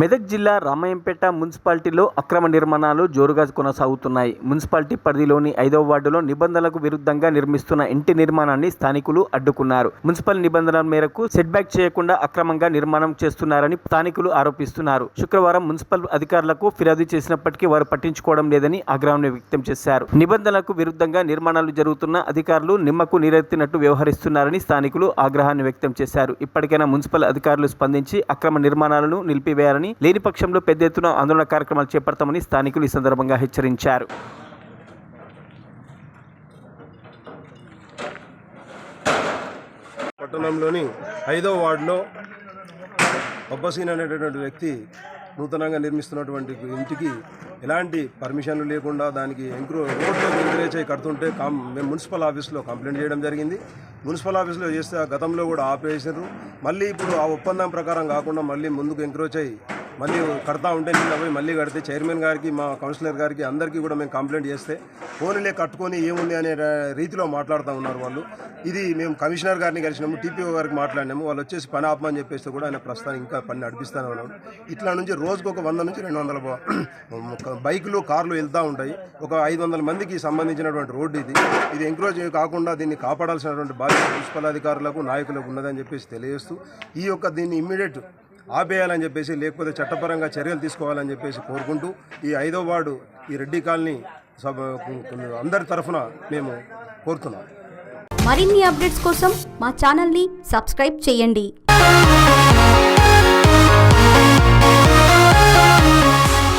మెదక్ జిల్లా రామాయంపేట మున్సిపాలిటీలో అక్రమ నిర్మాణాలు జోరుగా కొనసాగుతున్నాయి. మున్సిపాలిటీ పరిధిలోని ఐదవ వార్డులో నిబంధనలకు విరుద్ధంగా నిర్మిస్తున్న ఇంటి నిర్మాణాన్ని స్థానికులు అడ్డుకున్నారు. మున్సిపల్ నిబంధనల మేరకు సెట్ బ్యాక్ చేయకుండా అక్రమంగా నిర్మాణం చేస్తున్నారని స్థానికులు ఆరోపిస్తున్నారు. శుక్రవారం మున్సిపల్ అధికారులకు ఫిర్యాదు చేసినప్పటికీ వారు పట్టించుకోవడం లేదని ఆగ్రహం వ్యక్తం చేశారు. నిబంధనలకు విరుద్ధంగా నిర్మాణాలు జరుగుతున్న అధికారులు నిమ్మకు నీరెత్తినట్టు వ్యవహరిస్తున్నారని స్థానికులు ఆగ్రహాన్ని వ్యక్తం చేశారు. ఇప్పటికైనా మున్సిపల్ అధికారులు స్పందించి అక్రమ నిర్మాణాలను నిలిపివేయాలని లేని పక్షంలో పెద్ద ఎత్తున ఆందోళన కార్యక్రమాలు చేపడతామని స్థానికులు ఈ సందర్భంగా హెచ్చరించారు. పట్టణంలోని ఐదో వార్డులో అబ్బసీన్ అనేటటువంటి వ్యక్తి నూతనంగా నిర్మిస్తున్నటువంటి ఇంటికి ఎలాంటి పర్మిషన్లు లేకుండా దానికి ఎంక్రో రోడ్లో ఎంకరేజ్ అయి కడుతుంటే కాం మేము మున్సిపల్ ఆఫీస్లో కంప్లైంట్ చేయడం జరిగింది. మున్సిపల్ ఆఫీస్లో చేస్తే ఆ గతంలో కూడా ఆపేసారు మళ్ళీ ఇప్పుడు ఆ ఒప్పందం ప్రకారం కాకుండా మళ్ళీ ముందుకు ఎంక్రోచ్ అయ్యి మళ్ళీ కడతా ఉంటే నిన్న పోయి మళ్ళీ కడితే చైర్మన్ గారికి మా కౌన్సిలర్ గారికి అందరికీ కూడా మేము కంప్లైంట్ చేస్తే ఫోన్లే కట్టుకొని ఏముంది అనే రీతిలో మాట్లాడుతూ ఉన్నారు వాళ్ళు. ఇది మేము కమిషనర్ గారిని కలిసినాము టీపీఓ గారికి మాట్లాడినాము. వాళ్ళు వచ్చేసి పని ఆపమని చెప్పేస్తే కూడా ఆయన ప్రస్తుతం ఇంకా పని నడిపిస్తూనే ఉన్నాడు ఇట్లా నుంచి రోజుకు ఒక వంద నుంచి రెండు వందల బైకులు కార్లు వెళ్తూ ఉంటాయి. ఒక ఐదు వందల మందికి సంబంధించినటువంటి రోడ్డు ఇది. ఇది ఎంక్రోజ్ కాకుండా దీన్ని కాపాడాల్సినటువంటి బాధ్యత మున్సిపల్ అధికారులకు నాయకులకు ఉన్నదని చెప్పేసి తెలియజేస్తూ ఈ యొక్క దీన్ని ఇమ్మీడియట్ ఆపేయాలని చెప్పేసి లేకపోతే చట్టపరంగా చర్యలు తీసుకోవాలని చెప్పేసి కోరుకుంటూ ఈ ఐదో వార్డు ఈ రెడ్డి కాలనీ సభ అందరి తరఫున మేము కోరుతున్నాం. మరిన్ని అప్డేట్స్ కోసం మా ఛానల్ని సబ్స్క్రైబ్ చేయండి.